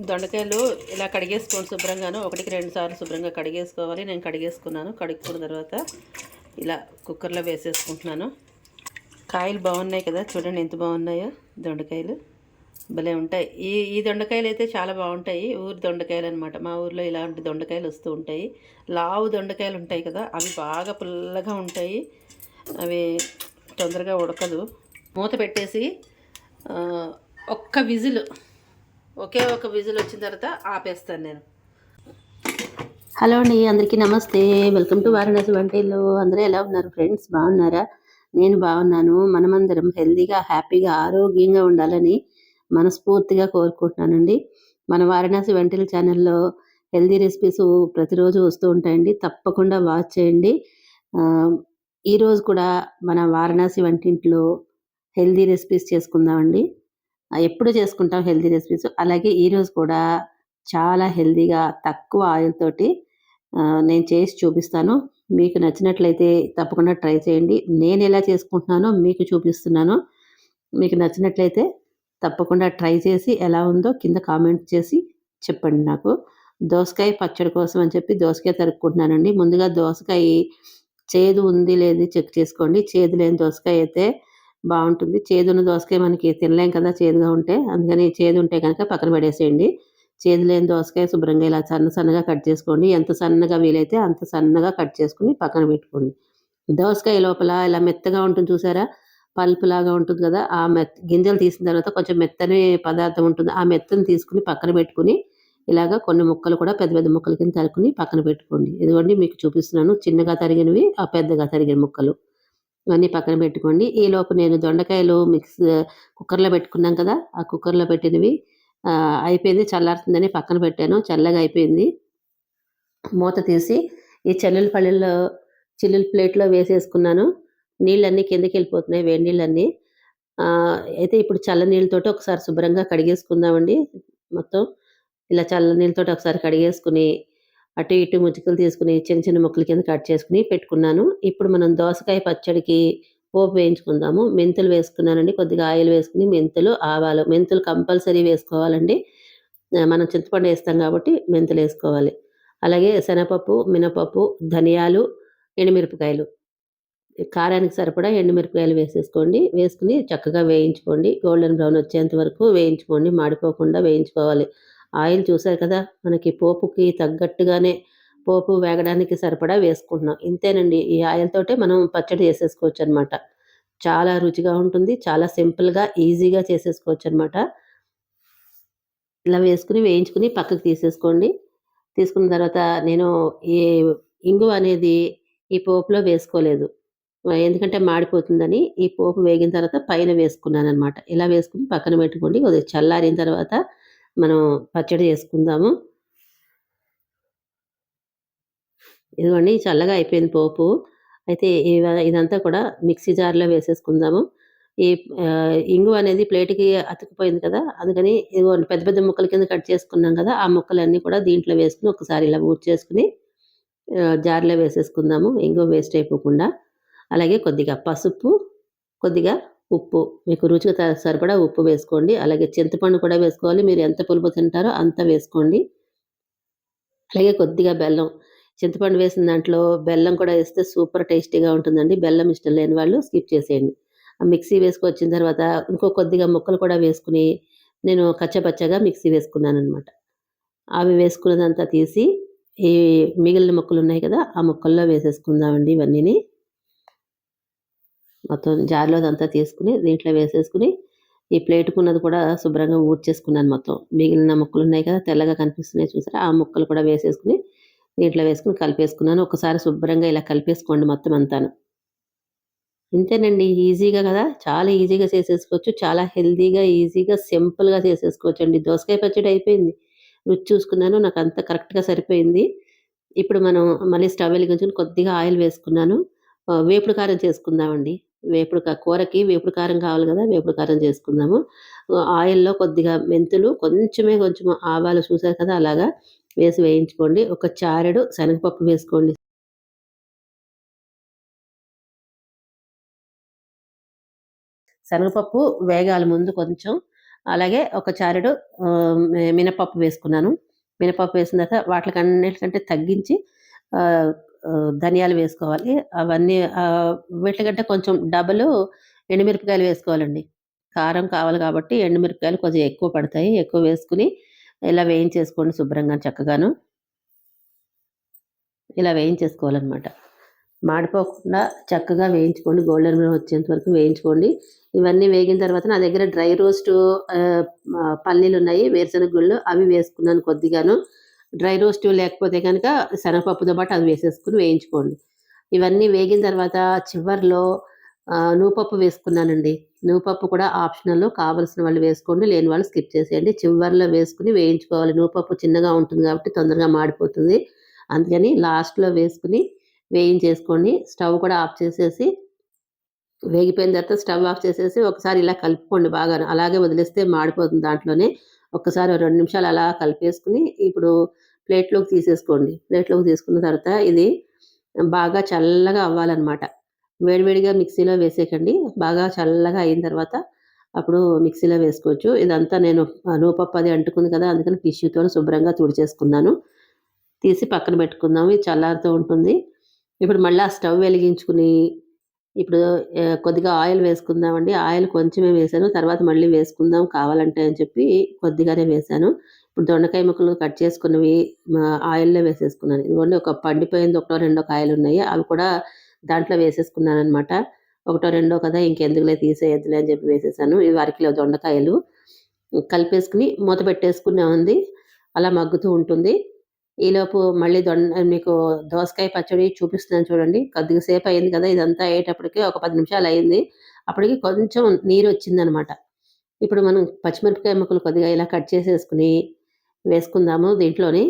దొండకాయలు ఇలా కడిగేసుకోండి శుభ్రంగాను. ఒకటికి రెండు సార్లు శుభ్రంగా కడిగేసుకోవాలి. నేను కడిగేసుకున్నాను. కడుక్కున్న తర్వాత ఇలా కుక్కర్లో వేసేసుకుంటున్నాను. కాయలు బాగున్నాయి కదా. చూడండి ఎంత బాగున్నాయో దొండకాయలు. భలే ఉంటాయి. ఈ ఈ దొండకాయలు అయితే చాలా బాగుంటాయి. ఊరి దొండకాయలు అనమాట మా ఊర్లో ఇలాంటి దొండకాయలు వస్తూ ఉంటాయి. లావు దొండకాయలు ఉంటాయి కదా. అవి బాగా పుల్లగా ఉంటాయి. అవి తొందరగా ఉడకదు. మూత పెట్టేసి ఒక్క విజిల్ ఒకే ఒక విజిల్ వచ్చిన తర్వాత ఆపేస్తాను నేను. హలో అండి అందరికీ నమస్తే. వెల్కమ్ టు వారణాసి వంటలు అందరూ ఎలా ఉన్నారు ఫ్రెండ్స్? బాగున్నారా? నేను బాగున్నాను. మనమందరం హెల్తీగా హ్యాపీగా ఆరోగ్యంగా ఉండాలని మనస్ఫూర్తిగా కోరుకుంటున్నానండి. మన వారణాసి వంటల ఛానల్లో హెల్తీ రెసిపీస్ ప్రతిరోజు వస్తూ ఉంటాయండి. తప్పకుండా వాచ్ చేయండి. ఈరోజు కూడా మన వారణాసి వంటింట్లో హెల్దీ రెసిపీస్ చేసుకుందామండి. ఎప్పుడు చేసుకుంటాం హెల్దీ రెసిపీస్. అలాగే ఈరోజు కూడా చాలా హెల్దీగా తక్కువ ఆయిల్ తోటి నేను చేసి చూపిస్తాను. మీకు నచ్చినట్లయితే తప్పకుండా ట్రై చేయండి. నేను ఎలా చేసుకుంటున్నానో మీకు చూపిస్తున్నాను. మీకు నచ్చినట్లయితే తప్పకుండా ట్రై చేసి ఎలా ఉందో కింద కామెంట్ చేసి చెప్పండి నాకు. దోసకాయ పచ్చడి కోసం అని చెప్పి దోసకాయ తరుక్కుంటున్నానండి. ముందుగా దోసకాయ చేదు ఉంది లేదు చెక్ చేసుకోండి. చేదు లేని దోసకాయ అయితే బాగుంటుంది. చేదు ఉన్న దోసకాయ మనకి తినలేం కదా చేదుగా ఉంటే. అందుకని చేదు ఉంటే కనుక పక్కన పడేసేయండి. చేదు లేని దోసకాయ శుభ్రంగా ఇలా సన్న సన్నగా కట్ చేసుకోండి. ఎంత సన్నగా వీలైతే అంత సన్నగా కట్ చేసుకుని పక్కన పెట్టుకోండి. దోసకాయ లోపల ఇలా మెత్తగా ఉంటుంది చూసారా? పల్పు లాగా ఉంటుంది కదా? ఆ మెత్త గింజలు తీసిన తర్వాత కొంచెం మెత్తని పదార్థం ఉంటుంది. ఆ మెత్తని తీసుకుని పక్కన పెట్టుకుని ఇలాగ కొన్ని ముక్కలు కూడా పెద్ద పెద్ద ముక్కల కింద తరుకుని పక్కన పెట్టుకోండి. ఇదిగోండి మీకు చూపిస్తున్నాను. చిన్నగా తరిగినవి ఆ పెద్దగా తరిగిన ముక్కలు. ఇవన్నీ పక్కన పెట్టుకోండి. ఈ లోపు నేను దొండకాయలు మిక్స్ కుక్కర్లో పెట్టుకున్నాం కదా ఆ కుక్కర్లో పెట్టినవి అయిపోయింది చల్లారుతుందని పక్కన పెట్టాను చల్లగా అయిపోయింది. మూత తీసి ఈ చెల్లెల పళ్ళల్లో చిల్లుల ప్లేట్లో వేసేసుకున్నాను. నీళ్ళన్నీ కిందకి వెళ్ళిపోతున్నాయి వేడి నీళ్ళన్నీ. అయితే ఇప్పుడు చల్ల నీళ్ళతోటి ఒకసారి శుభ్రంగా కడిగేసుకుందామండి మొత్తం. ఇలా చల్ల నీళ్ళతోటి ఒకసారి కడిగేసుకుని అటు ఇటు ముచ్చుకలు తీసుకుని చిన్న చిన్న ముక్కల కింద కట్ చేసుకుని పెట్టుకున్నాను. ఇప్పుడు మనం దోసకాయ పచ్చడికి పోపు వేయించుకుందాము. మెంతులు వేసుకున్నానండి. కొద్దిగా ఆయిల్ వేసుకుని మెంతులు ఆవాలు మెంతులు కంపల్సరీ వేసుకోవాలండి. మనం చింతపండు వేస్తాం కాబట్టి మెంతులు వేసుకోవాలి. అలాగే శనగపప్పు మినపప్పు ధనియాలు ఎండుమిరపకాయలు. కారానికి సరిపడా ఎండుమిరపకాయలు వేసేసుకోండి. వేసుకుని చక్కగా వేయించుకోండి. గోల్డెన్ బ్రౌన్ వచ్చేంత వరకు వేయించుకోండి. మాడిపోకుండా వేయించుకోవాలి. ఆయిల్ చూసారు కదా మనకి పోపుకి తగ్గట్టుగానే పోపు వేగడానికి సరిపడా వేసుకుంటున్నాం. ఇంతేనండి ఈ ఆయిల్ తోటే మనం పచ్చడి చేసేసుకోవచ్చు అనమాట చాలా రుచిగా ఉంటుంది చాలా సింపుల్గా ఈజీగా చేసేసుకోవచ్చు అనమాట ఇలా వేసుకుని వేయించుకుని పక్కకు తీసేసుకోండి. తీసుకున్న తర్వాత నేను ఈ ఇంగు అనేది ఈ పోపులో వేసుకోలేదు. ఎందుకంటే మాడిపోతుందని ఈ పోపు వేగిన తర్వాత పైన వేసుకున్నాను అనమాట ఇలా వేసుకుని పక్కన పెట్టుకోండి కొద్దిగా చల్లారిన తర్వాత మనం పచ్చడి చేసుకుందాము. ఇదిగోండి చల్లగా అయిపోయింది పోపు. అయితే ఇదంతా కూడా మిక్సీ జార్లో వేసేసుకుందాము. ఈ ఇంగు అనేది ప్లేట్కి అతుకుపోయింది కదా అందుకని ఇదిగోండి పెద్ద పెద్ద ముక్కల కింద కట్ చేసుకున్నాం కదా ఆ ముక్కలన్నీ కూడా దీంట్లో వేసుకుని ఒకసారి ఇలా ఊడ్ చేసుకుని జార్లో వేసేసుకుందాము. ఇంగు వేస్ట్ అయిపోకుండా. అలాగే కొద్దిగా పసుపు కొద్దిగా ఉప్పు. మీకు రుచికి సరిపడా ఉప్పు వేసుకోండి. అలాగే చింతపండు కూడా వేసుకోవాలి. మీరు ఎంత పులుపు తింటారో అంత వేసుకోండి. అలాగే కొద్దిగా బెల్లం. చింతపండు వేసిన దాంట్లో బెల్లం కూడా వేస్తే సూపర్ టేస్టీగా ఉంటుందండి. బెల్లం ఇష్టం లేని వాళ్ళు స్కిప్ చేసేయండి. ఆ మిక్సీ వేసుకొచ్చిన తర్వాత ఇంకో కొద్దిగా ముక్కలు కూడా వేసుకుని నేను కచ్చపచ్చగా మిక్సీ వేసుకున్నాను అనమాట అవి వేసుకున్నదంతా తీసి ఈ మిగిలిన ముక్కలు ఉన్నాయి కదా ఆ ముక్కల్లో వేసేసుకుందామండి ఇవన్నీని. మొత్తం జార్లో అదంతా తీసుకుని దీంట్లో వేసేసుకుని ఈ ప్లేటుకున్నది కూడా శుభ్రంగా ఊడ్చేసుకున్నాను మొత్తం. మిగిలిన ముక్కలు ఉన్నాయి కదా తెల్లగా కనిపిస్తున్నాయి చూసారా? ఆ ముక్కలు కూడా వేసేసుకుని దీంట్లో వేసుకుని కలిపేసుకున్నాను. ఒకసారి శుభ్రంగా ఇలా కలిపేసుకోండి మొత్తం అంతాను. ఇంతేనండి ఈజీగా కదా? చాలా ఈజీగా చేసేసుకోవచ్చు చాలా హెల్తీగా ఈజీగా సింపుల్గా చేసేసుకోవచ్చు అండి దోసకాయ పచ్చడి అయిపోయింది. రుచి చూసుకున్నాను నాకు అంత కరెక్ట్గా సరిపోయింది. ఇప్పుడు మనం మళ్ళీ స్టవ్ వెలిగించుకుని కొద్దిగా ఆయిల్ వేసుకున్నాను. వేపుడు కారం చేసుకుందామండి. వేపుడు కా- కూరకి వేపుడు కారం కావాలి కదా వేపుడు కారం చేసుకుందాము. ఆయిల్లో కొద్దిగా మెంతులు కొంచెమే కొంచెం ఆవాలు చూసారు కదా అలాగా వేసి వేయించుకోండి. ఒక చారెడు శనగపప్పు వేసుకోండి. శనగపప్పు వేగాలి ముందు కొంచెం. అలాగే ఒక చారెడు మినపప్పు వేసుకున్నాను. మినపప్పు వేసిన తర్వాత వాటికి అన్నిటికంటే తగ్గించి ధనియాలు వేసుకోవాలి. అవన్నీ వీటికంటే కొంచెం డబల్ ఎండుమిరపకాయలు వేసుకోవాలండి. కారం కావాలి కాబట్టి ఎండుమిరపకాయలు కొంచెం ఎక్కువ పడతాయి. ఎక్కువ వేసుకుని ఇలా వేయించేసుకోండి శుభ్రంగా చక్కగాను. ఇలా వేయించేసుకోవాలన్నమాట. మాడిపోకుండా చక్కగా వేయించుకోండి. గోల్డెన్ బ్రౌన్ వచ్చేంత వరకు వేయించుకోండి. ఇవన్నీ వేగిన తర్వాత నా దగ్గర డ్రై రోస్ట్ పల్లీలు ఉన్నాయి వేరుశనగ గుళ్ళు అవి వేసుకున్నాను కొద్దిగాను. డ్రై రోస్ట్ లేకపోతే కనుక శనగపప్పుతో పాటు అది వేసేసుకుని వేయించుకోండి. ఇవన్నీ వేగిన తర్వాత చివర్లో నూపప్పు వేసుకున్నానండి. నూపప్పు కూడా ఆప్షనల్ కావలసిన వాళ్ళు వేసుకోండి లేని వాళ్ళు స్కిప్ చేసేయండి. చివర్లో వేసుకుని వేయించుకోవాలి. నూపప్పు చిన్నగా ఉంటుంది కాబట్టి తొందరగా మాడిపోతుంది. అందుకని లాస్ట్లో వేసుకుని వేయించేసుకోండి. స్టవ్ కూడా ఆఫ్ చేసేసి వేగిపోయిన తర్వాత స్టవ్ ఆఫ్ చేసేసి ఒకసారి ఇలా కలుపుకోండి బాగా అలాగే వదిలేస్తే మాడిపోతుంది దాంట్లోనే. ఒక్కసారి రెండు నిమిషాలు అలా కలిపేసుకుని ఇప్పుడు ప్లేట్లోకి తీసేసుకోండి. ప్లేట్లోకి తీసుకున్న తర్వాత ఇది బాగా చల్లగా అవ్వాలన్నమాట. వేడివేడిగా మిక్సీలో వేసేయకండి. బాగా చల్లగా అయిన తర్వాత అప్పుడు మిక్సీలో వేసుకోవచ్చు. ఇదంతా నేను నూపప్పు అది అంటుకుంది కదా అందుకని టిష్యూతో శుభ్రంగా తుడిచేసుకున్నాను. తీసి పక్కన పెట్టుకుందాం ఇది చల్లారుతూ ఉంటుంది. ఇప్పుడు మళ్ళీ ఆ స్టవ్ వెలిగించుకుని ఇప్పుడు కొద్దిగా ఆయిల్ వేసుకుందామండి. ఆయిల్ కొంచెమే వేసాను. తర్వాత మళ్ళీ వేసుకుందాం కావాలంటే అని చెప్పి కొద్దిగానే వేసాను. ఇప్పుడు దొండకాయ ముక్కలు కట్ చేసుకున్నవి మా ఆయిల్లో వేసేసుకున్నాను. ఇదిగోండి ఒక పండిపోయింది ఒకటో రెండో కాయలు ఉన్నాయి అవి కూడా దాంట్లో వేసేసుకున్నాను అనమాట ఒకటో రెండో కదా ఇంకెందుకులే తీసేయద్దులే అని చెప్పి వేసేసాను. ఇవి అరకిలో దొండకాయలు. కలిపేసుకుని మూత పెట్టేసుకునే ఉంది అలా మగ్గుతూ ఉంటుంది. ఈలోపు మళ్ళీ దొండ మీకు దోసకాయ పచ్చడి చూపిస్తున్నాను చూడండి. కొద్దిగా సేపు అయింది కదా ఇదంతా అయ్యేటప్పటికి ఒక పది నిమిషాలు అయింది. అప్పటికి కొంచెం నీరు వచ్చిందనమాట. ఇప్పుడు మనం పచ్చిమిరపకాయ ముక్కలు కొద్దిగా ఇలా కట్ చేసేసుకుని వేసుకుందాము దీంట్లోని.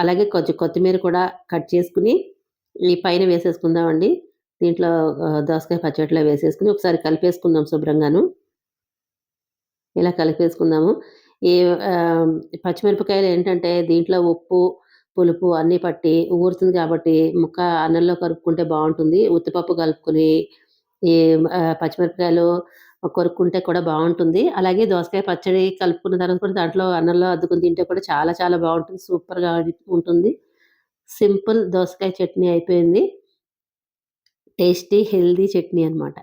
అలాగే కొంచెం కొత్తిమీర కూడా కట్ చేసుకుని ఈ పైన వేసేసుకుందామండి. దీంట్లో దోసకాయ పచ్చడిలో వేసేసుకుని ఒకసారి కలిపేసుకుందాం శుభ్రంగాను. ఇలా కలిపేసుకుందాము. ఈ పచ్చిమిరపకాయలు ఏంటంటే దీంట్లో ఉప్పు పులుపు అన్నీ పట్టి ఊరుతుంది కాబట్టి ముక్క అన్నంలో కలుపుకుంటే బాగుంటుంది. ఉత్తిపప్పు కలుపుకొని ఈ పచ్చిమిరపకాయలు కొరుక్కుంటే కూడా బాగుంటుంది. అలాగే దోసకాయ పచ్చడి కలుపుకున్న తర్వాత కూడా దాంట్లో అన్నంలో అద్దుకుని తింటే కూడా చాలా చాలా బాగుంటుంది. సూపర్గా ఉంటుంది. సింపుల్ దోసకాయ చట్నీ అయిపోయింది. టేస్టీ హెల్దీ చట్నీ అనమాట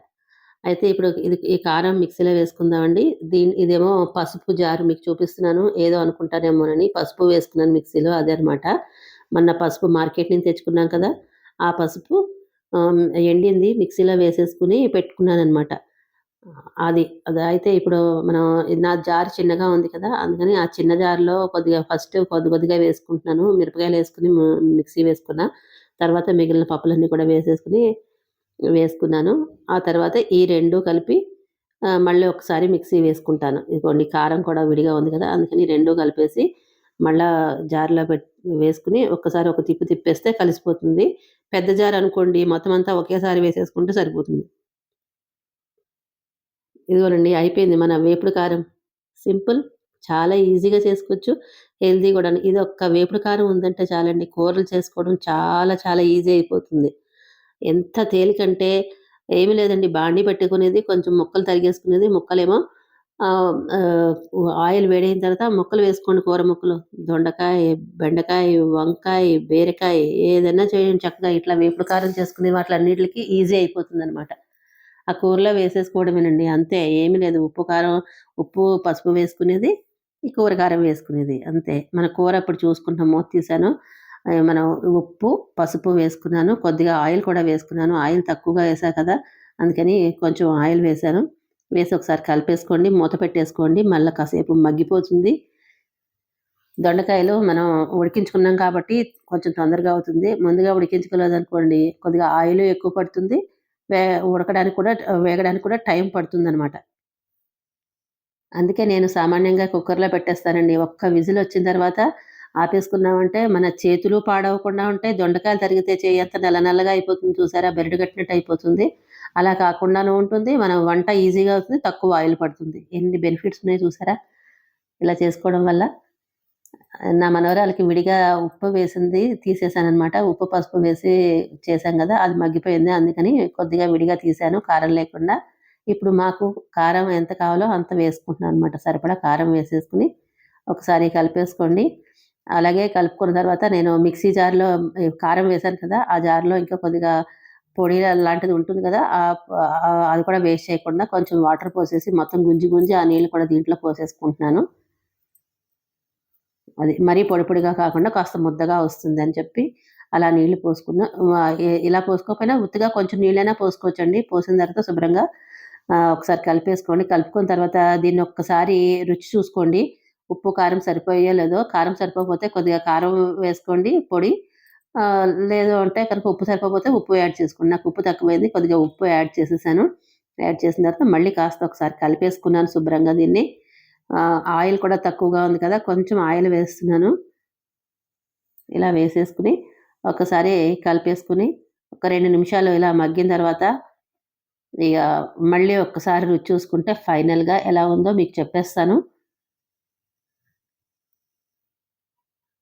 అయితే ఇప్పుడు ఇది ఈ కారం మిక్సీలో వేసుకుందామండి. దీని ఇదేమో పసుపు జారు మీకు చూపిస్తున్నాను. ఏదో అనుకుంటానేమోనని పసుపు వేసుకున్నాను మిక్సీలో అదే అనమాట మొన్న పసుపు మార్కెట్ నుంచి తెచ్చుకున్నాం కదా ఆ పసుపు ఎండింది మిక్సీలో వేసేసుకుని పెట్టుకున్నాను అనమాట అది అది అయితే ఇప్పుడు మనం నా జార్ చిన్నగా ఉంది కదా అందుకని ఆ చిన్న జార్లో కొద్దిగా ఫస్ట్ కొద్ది కొద్దిగా వేసుకుంటున్నాను. మిరపకాయలు వేసుకుని మిక్సీ వేసుకున్నా తర్వాత మిగిలిన పప్పులన్నీ కూడా వేసేసుకుని వేసుకున్నాను. ఆ తర్వాత ఈ రెండు కలిపి మళ్ళీ ఒకసారి మిక్సీ వేసుకుంటాను. ఇదిగోండి కారం కూడా విడిగా ఉంది కదా అందుకని రెండు కలిపేసి మళ్ళా జార్లో పెట్ వేసుకుని ఒక్కసారి ఒక తిప్పు తిప్పేస్తే కలిసిపోతుంది. పెద్ద జార్ అనుకోండి మొత్తం అంతా ఒకేసారి వేసేసుకుంటే సరిపోతుంది. ఇదిగోనండి అయిపోయింది మన వేపుడు కారం. సింపుల్ చాలా ఈజీగా చేసుకోవచ్చు. హెల్తీ కూడా ఇది ఒక్క వేపుడు కారం ఉందంటే చాలండి కూరలు చేసుకోవడం చాలా చాలా ఈజీ అయిపోతుంది. ఎంత తేలికంటే ఏమీ లేదండి. బాండి పెట్టుకునేది కొంచెం ముక్కలు తరిగేసుకునేది ముక్కలేమో ఆయిల్ వేడైన తర్వాత ముక్కలు వేసుకోండి కూర ముక్కలు. దొండకాయ బెండకాయ వంకాయ బీరకాయ ఏదైనా చేయండి చక్కగా. ఇట్లా వేపుడు కారం చేసుకునే వాటిలన్నిటికి ఈజీ అయిపోతుంది అనమాట ఆ కూరలో వేసేసుకోవడమేనండి అంతే. ఏమీ లేదు. ఉప్పు కారం ఉప్పు పసుపు వేసుకునేది ఈ కూర కారం వేసుకునేది అంతే. మన కూర అప్పుడు చూసుకుంటాం. మూత తీసాను మనం ఉప్పు పసుపు వేసుకున్నాను కొద్దిగా ఆయిల్ కూడా వేసుకున్నాను. ఆయిల్ తక్కువగా వేసా కదా అందుకని కొంచెం ఆయిల్ వేసాను వేసి ఒకసారి కలిపేసుకోండి మూత పెట్టేసుకోండి మళ్ళీ కాసేపు మగ్గిపోతుంది. దొండకాయలు మనం ఉడికించుకున్నాం కాబట్టి కొంచెం తొందరగా అవుతుంది. ముందుగా ఉడికించుకోలేదు అనుకోండి కొద్దిగా ఆయిల్ ఎక్కువ పడుతుంది. వే ఉడకడానికి కూడా వేగడానికి కూడా టైం పడుతుంది అనమాట అందుకే నేను సామాన్యంగా కుక్కర్లో పెట్టేస్తానండి. ఒక్క విజిల్ వచ్చిన తర్వాత ఆపేసుకున్నామంటే మన చేతులు పాడవకుండా ఉంటాయి దొండకాయలు తరిగితే చేయి అంత నెల నెలగా అయిపోతుంది. చూసారా? బెరడు కట్టినట్టు అయిపోతుంది. అలా కాకుండానే ఉంటుంది. మనం వంట ఈజీగా అవుతుంది. తక్కువ ఆయిల్ పడుతుంది. ఎన్ని బెనిఫిట్స్ ఉన్నాయి చూసారా? ఇలా చేసుకోవడం వల్ల నా మనవరాలకి విడిగా ఉప్పు వేసింది తీసేసాను అనమాట ఉప్పు పసుపు వేసి చేశాం కదా అది మగ్గిపోయింది. అందుకని కొద్దిగా విడిగా తీసాను కారం లేకుండా. ఇప్పుడు మాకు కారం ఎంత కావాలో అంత వేసుకుంటున్నాను అనమాట సరిపడా కారం వేసేసుకుని ఒకసారి కలిపేసుకోండి. అలాగే కలుపుకున్న తర్వాత నేను మిక్సీ జార్లో కారం వేశాను కదా ఆ జార్లో ఇంకా కొద్దిగా పొడి లాంటిది ఉంటుంది కదా అది కూడా వేస్ట్ చేయకుండా కొంచెం వాటర్ పోసేసి మొత్తం గుంజి గుంజి ఆ నీళ్ళు కూడా దీంట్లో పోసేసుకుంటున్నాను. అది మరీ పొడి పొడిగా కాకుండా కాస్త ముద్దగా వస్తుంది అని చెప్పి అలా నీళ్ళు పోసుకున్నా ఇలా పోసుకోకపోయినా ఉత్తిగా కొంచెం నీళ్ళైనా పోసుకోవచ్చండి. పోసిన తర్వాత శుభ్రంగా ఒకసారి కలిపేసుకోండి. కలుపుకున్న తర్వాత దీన్ని ఒక్కసారి రుచి చూసుకోండి. ఉప్పు కారం సరిపోయో లేదో కారం సరిపోకపోతే కొద్దిగా కారం వేసుకోండి పొడి. లేదు అంటే కనుక ఉప్పు సరిపోతే ఉప్పు యాడ్ చేసుకుని నాకు ఉప్పు తక్కువైంది కొద్దిగా ఉప్పు యాడ్ చేసేసాను. యాడ్ చేసిన తర్వాత మళ్ళీ కాస్త ఒకసారి కలిపేసుకున్నాను శుభ్రంగా దీన్ని. ఆయిల్ కూడా తక్కువగా ఉంది కదా కొంచెం ఆయిల్ వేస్తున్నాను. ఇలా వేసేసుకుని ఒకసారి కలిపేసుకుని ఒక రెండు నిమిషాలు ఇలా మగ్గిన తర్వాత ఇక మళ్ళీ ఒక్కసారి రుచి చూసుకుంటే ఫైనల్గా ఎలా ఉందో మీకు చెప్పేస్తాను.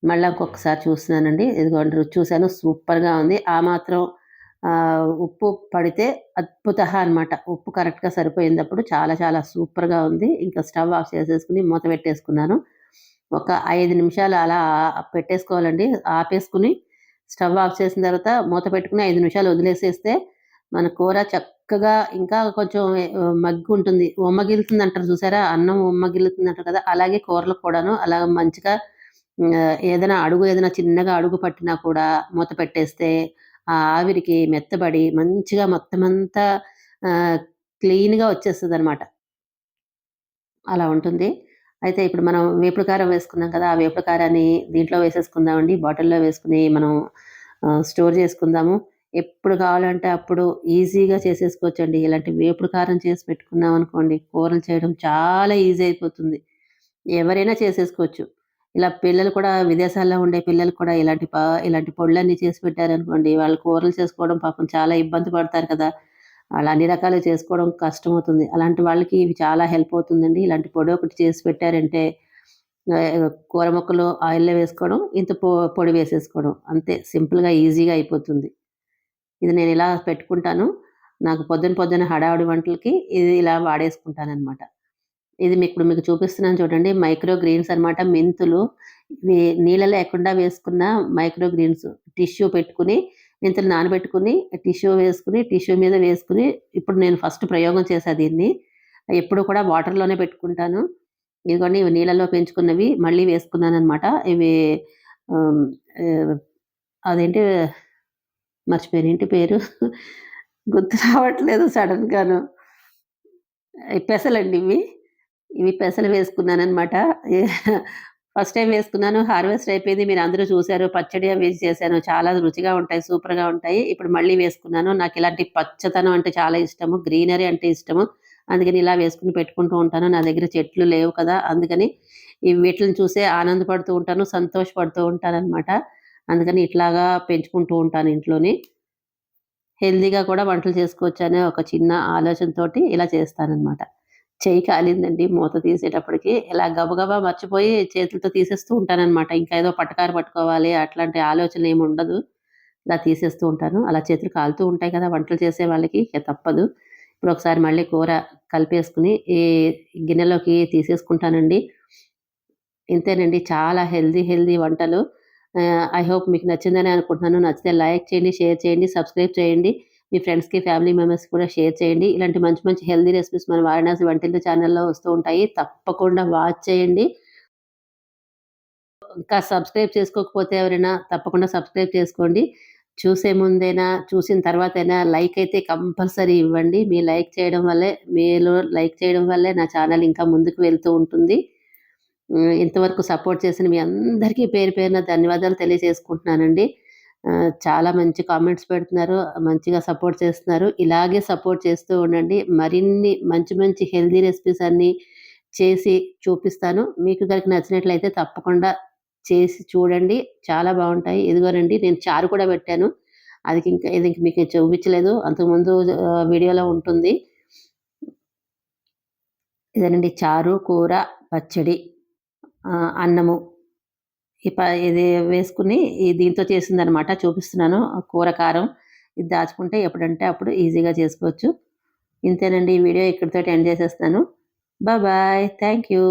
మళ్ళీ ఇంకొకసారి చూస్తున్నానండి. ఇదిగోండి రుచి చూశాను. సూపర్గా ఉంది. ఆ మాత్రం ఉప్పు పడితే అద్భుత అనమాట ఉప్పు కరెక్ట్గా సరిపోయినప్పుడు చాలా చాలా సూపర్గా ఉంది. ఇంకా స్టవ్ ఆఫ్ చేసేసుకుని మూత పెట్టేసుకున్నాను. ఒక ఐదు నిమిషాలు అలా పెట్టేసుకోవాలండి. ఆపేసుకుని స్టవ్ ఆఫ్ చేసిన తర్వాత మూత పెట్టుకుని ఐదు నిమిషాలు వదిలేసేస్తే మన కూర చక్కగా ఇంకా కొంచెం మగ్గి ఉంటుంది. ఉమ్మగిలుతుంది అంటారు చూసారా? అన్నం ఉమ్మగిలుతుంది అంటారు కదా? అలాగే కూరలు కూడాను. అలా మంచిగా ఏదైనా అడుగు ఏదైనా చిన్నగా అడుగు పట్టినా కూడా మూత పెట్టేస్తే ఆ ఆవిరికి మెత్తబడి మంచిగా మొత్తం అంతా క్లీన్‌గా వచ్చేస్తుంది అనమాట అలా ఉంటుంది. అయితే ఇప్పుడు మనం వేపుడు కారం వేసుకున్నాం కదా! ఆ వేపుడు కారాన్ని దీంట్లో వేసేసుకుందామండి. బాటిల్‌లో వేసుకుని మనం స్టోర్ చేసుకుందాము. ఎప్పుడు కావాలంటే అప్పుడు ఈజీగా చేసేసుకోవచ్చండి. ఇలాంటి వేపుడు కారం చేసి పెట్టుకున్నాం అనుకోండి కూరలు చేయడం చాలా ఈజీ అయిపోతుంది. ఎవరైనా చేసేసుకోవచ్చు. ఇలా పిల్లలు కూడా విదేశాల్లో ఉండే పిల్లలు కూడా ఇలాంటి ప ఇలాంటి పొడులన్నీ చేసి పెట్టారనుకోండి వాళ్ళు కూరలు చేసుకోవడం పాపం చాలా ఇబ్బంది పడతారు కదా. వాళ్ళు అన్ని రకాలు చేసుకోవడం కష్టమవుతుంది. అలాంటి వాళ్ళకి ఇవి చాలా హెల్ప్ అవుతుందండి. ఇలాంటి పొడి ఒకటి చేసి పెట్టారంటే కూర మొక్కలు ఆయిల్లో వేసుకోవడం ఇంత పొ పొడి వేసేసుకోవడం అంతే. సింపుల్గా ఈజీగా అయిపోతుంది. ఇది నేను ఇలా పెట్టుకుంటాను. నాకు పొద్దున పొద్దున హడావుడి వంటలకి ఇది ఇలా వాడేసుకుంటాను అనమాట ఇది మీకు మీకు చూపిస్తున్నాను చూడండి. మైక్రో గ్రీన్స్ అనమాట మెంతులు. ఇవి నీళ్ళలో లేకుండా వేసుకున్న మైక్రో గ్రీన్స్. టిష్యూ పెట్టుకుని మెంతులు నానబెట్టుకుని టిష్యూ వేసుకుని టిష్యూ మీద వేసుకుని ఇప్పుడు నేను ఫస్ట్ ప్రయోగం చేసా దీన్ని. ఎప్పుడు కూడా వాటర్లోనే పెట్టుకుంటాను. ఇదిగోండి ఇవి నీళ్ళలో పెంచుకున్నవి మళ్ళీ వేసుకున్నాను అనమాట ఇవి అదేంటి మర్చిపోయాను. ఏంటి పేరు? గుర్తు రావట్లేదు సడన్గాను. పెసలండి ఇవి. ఇవి పెసలు వేసుకున్నాననమాట ఫస్ట్ టైం వేసుకున్నాను హార్వెస్ట్ అయిపోయింది మీరు అందరూ చూశారు పచ్చడి వేసి చేశాను చాలా రుచిగా ఉంటాయి సూపర్గా ఉంటాయి ఇప్పుడు మళ్ళీ వేసుకున్నాను నాకు ఇలాంటి పచ్చతనం అంటే చాలా ఇష్టము గ్రీనరీ అంటే ఇష్టము అందుకని ఇలా వేసుకుని పెట్టుకుంటూ ఉంటాను నా దగ్గర చెట్లు లేవు కదా అందుకని ఈ వీటిని చూసే ఆనందపడుతూ ఉంటాను సంతోషపడుతూ ఉంటాను అనమాట అందుకని ఇట్లాగా పెంచుకుంటూ ఉంటాను ఇంట్లోని. హెల్దీగా కూడా వంటలు చేసుకోవచ్చు అనే ఒక చిన్న ఆలోచనతోటి ఇలా చేస్తానన్నమాట. చేయి కాలిందండి మూత తీసేటప్పటికి. ఇలా గబగబా మర్చిపోయి చేతులతో తీసేస్తూ ఉంటానన్నమాట. ఇంకా ఏదో పట్టకారు పట్టుకోవాలి అట్లాంటి ఆలోచన ఏమి ఉండదు. ఇలా తీసేస్తూ ఉంటాను. అలా చేతులు కాలుతూ ఉంటాయి కదా వంటలు చేసే వాళ్ళకి ఇక తప్పదు. ఇప్పుడు ఒకసారి మళ్ళీ కూర కలిపేసుకుని ఈ గిన్నెలోకి తీసేసుకుంటానండి. ఇంతేనండి చాలా హెల్దీ హెల్దీ వంటలు. ఐ హోప్ మీకు నచ్చిందని అనుకుంటున్నాను. నచ్చితే లైక్ చేయండి షేర్ చేయండి సబ్స్క్రైబ్ చేయండి. మీ ఫ్రెండ్స్కి ఫ్యామిలీ మెంబర్స్ కూడా షేర్ చేయండి. ఇలాంటి మంచి మంచి హెల్దీ రెసిపీస్ మన వారణాసి వంటిల్లు ఛానల్లో వస్తూ ఉంటాయి. తప్పకుండా వాచ్ చేయండి. ఇంకా సబ్స్క్రైబ్ చేసుకోకపోతే ఎవరైనా తప్పకుండా సబ్స్క్రైబ్ చేసుకోండి. చూసే ముందైనా చూసిన తర్వాత అయినా లైక్ అయితే కంపల్సరీ ఇవ్వండి. మీ లైక్ చేయడం వల్లే మీలో లైక్ చేయడం వల్లే నా ఛానల్ ఇంకా ముందుకు వెళ్తూ ఉంటుంది. ఇంతవరకు సపోర్ట్ చేసిన మీ అందరికీ పేరు పేరున ధన్యవాదాలు తెలియజేసుకుంటున్నానండి. చాలా మంచి కామెంట్స్ పెడుతున్నారు మంచిగా సపోర్ట్ చేస్తున్నారు. ఇలాగే సపోర్ట్ చేస్తూ ఉండండి. మరిన్ని మంచి మంచి హెల్దీ రెసిపీస్ అన్నీ చేసి చూపిస్తాను. మీకు కనుక నచ్చినట్లయితే తప్పకుండా చేసి చూడండి. చాలా బాగుంటాయి. ఇదిగోనండి నేను చారు కూడా పెట్టాను. అది ఇంకా ఇది మీకు చూపించలేదు. అంతకుముందు వీడియోలో ఉంటుంది. ఇదేనండి చారు కూర పచ్చడి అన్నము. ఇది వేసుకుని దీంతో చేసిందనమాట చూపిస్తున్నాను. కూర కారం ఇది దాచుకుంటే ఎప్పుడంటే అప్పుడు ఈజీగా చేసుకోవచ్చు. ఇంతేనండి ఈ వీడియో ఇక్కడితో ఎండ్ చేసేస్తాను. బాయ్. Thank you.